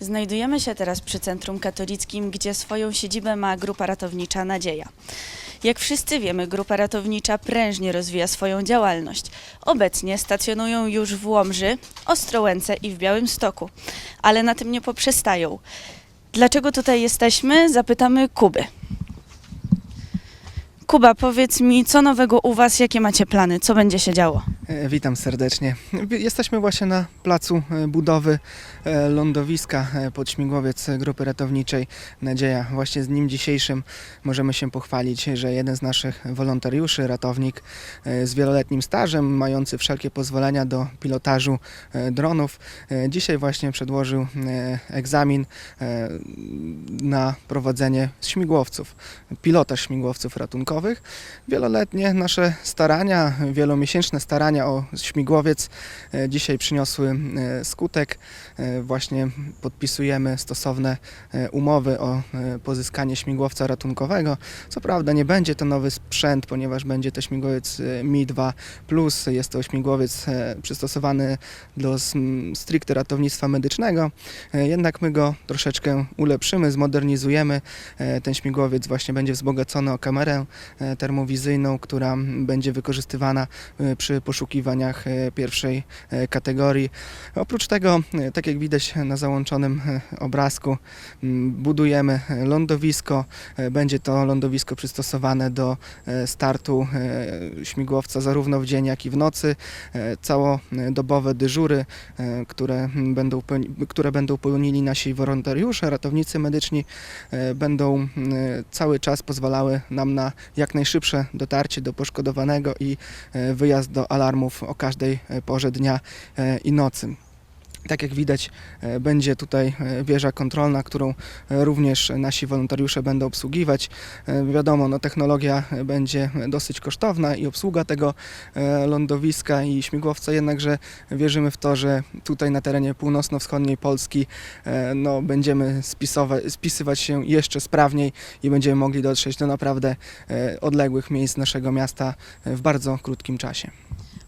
Znajdujemy się teraz przy Centrum Katolickim, gdzie swoją siedzibę ma Grupa Ratownicza Nadzieja. Jak wszyscy wiemy, Grupa Ratownicza prężnie rozwija swoją działalność. Obecnie stacjonują już w Łomży, Ostrołęce i w Białymstoku, ale na tym nie poprzestają. Dlaczego tutaj jesteśmy? Zapytamy Kuby. Kuba, powiedz mi, co nowego u Was, jakie macie plany, co będzie się działo? E, Witam serdecznie. Jesteśmy właśnie na placu e, budowy e, lądowiska pod śmigłowiec Grupy Ratowniczej Nadzieja. Właśnie z dniem dzisiejszym możemy się pochwalić, że jeden z naszych wolontariuszy, ratownik z wieloletnim stażem, mający wszelkie pozwolenia do pilotażu dronów, dzisiaj właśnie przedłożył egzamin na prowadzenie śmigłowców, pilotaż śmigłowców ratunkowych. Wieloletnie nasze starania, wielomiesięczne starania o śmigłowiec e, dzisiaj przyniosły e, skutek. E, Właśnie podpisujemy stosowne umowy o pozyskanie śmigłowca ratunkowego. Co prawda nie będzie to nowy sprzęt, ponieważ będzie to śmigłowiec e, Mi-2 Plus. Jest to śmigłowiec przystosowany do stricte ratownictwa medycznego. Jednak my go troszeczkę ulepszymy, zmodernizujemy. Ten śmigłowiec właśnie będzie wzbogacony o kamerę termowizyjną, która będzie wykorzystywana e, przy poszukiwaniach e, pierwszej e, kategorii. Oprócz tego, e, tak jak widać na załączonym e, obrazku, budujemy e, lądowisko. E, Będzie to lądowisko przystosowane do e, startu e, śmigłowca zarówno w dzień, jak i w nocy. E, Całodobowe dyżury, e, które będą, które będą pełnili nasi wolontariusze, ratownicy medyczni, e, będą cały czas pozwalały nam na jak najszybsze dotarcie do poszkodowanego i e, wyjazd do alarmów o każdej e, porze dnia e, i nocy. Tak jak widać, e, będzie tutaj e, wieża kontrolna, którą e, również nasi wolontariusze będą obsługiwać. Wiadomo, no, technologia będzie dosyć kosztowna i obsługa tego lądowiska i śmigłowca, jednakże wierzymy w to, że tutaj na terenie północno-wschodniej Polski no, będziemy spisywać się jeszcze sprawniej i będziemy mogli dotrzeć do naprawdę odległych miejsc naszego miasta w bardzo krótkim czasie.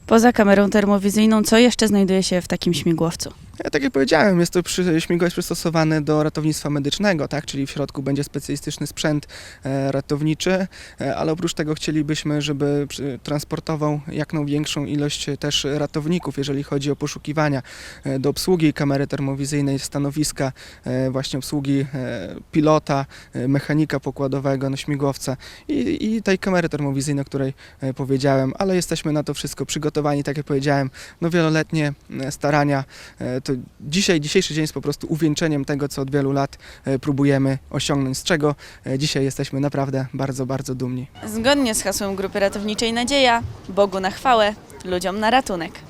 Poza kamerą termowizyjną, co jeszcze znajduje się w takim śmigłowcu? Tak jak powiedziałem, jest to przy, przystosowany do ratownictwa medycznego, tak? czyli w środku będzie specjalistyczny sprzęt e, ratowniczy, e, ale oprócz tego chcielibyśmy, żeby przy, transportował jak największą ilość e, też ratowników, jeżeli chodzi o poszukiwania e, do obsługi kamery termowizyjnej, stanowiska, e, właśnie obsługi e, pilota, e, mechanika pokładowego, no, śmigłowca i, i tej kamery termowizyjnej, o której e, powiedziałem, ale jesteśmy na to wszystko przygotowani, tak jak powiedziałem, no wieloletnie e, starania E, To dzisiaj, dzisiejszy dzień jest po prostu uwieńczeniem tego, co od wielu lat e, próbujemy osiągnąć, z czego e, dzisiaj jesteśmy naprawdę bardzo, bardzo dumni. Zgodnie z hasłem Grupy Ratowniczej Nadzieja, Bogu na chwałę, ludziom na ratunek.